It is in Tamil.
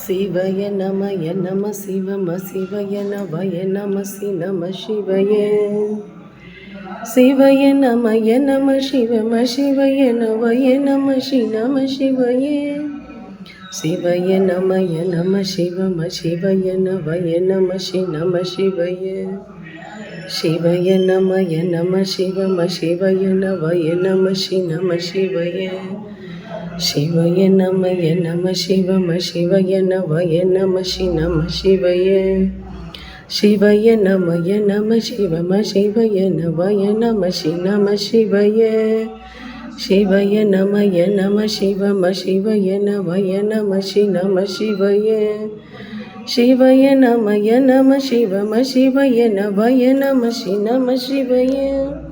சிவய நமய நம சிவம சிவய நவய நம சி நம சிவய. சிவய நமய நம சிவம சிவய நவய நம சி நம சிவய. சிவய நமய நம சிவம சிவய நவய நம சி நம சிவய. சிவய நமய நம சிவம சிவய நவய நம சி நம சிவய. சிவய நமய நம சிவம சிவய நவய நம சி நம சிவய. சிவய நமய நம சிவம சிவய நவய நம சி நம சிவய. சிவய நமய நம சிவம சிவய நவய நம சி நம சிவய. சிவய நமய நம சிவம சிவய நவய நம சி நம சிவய.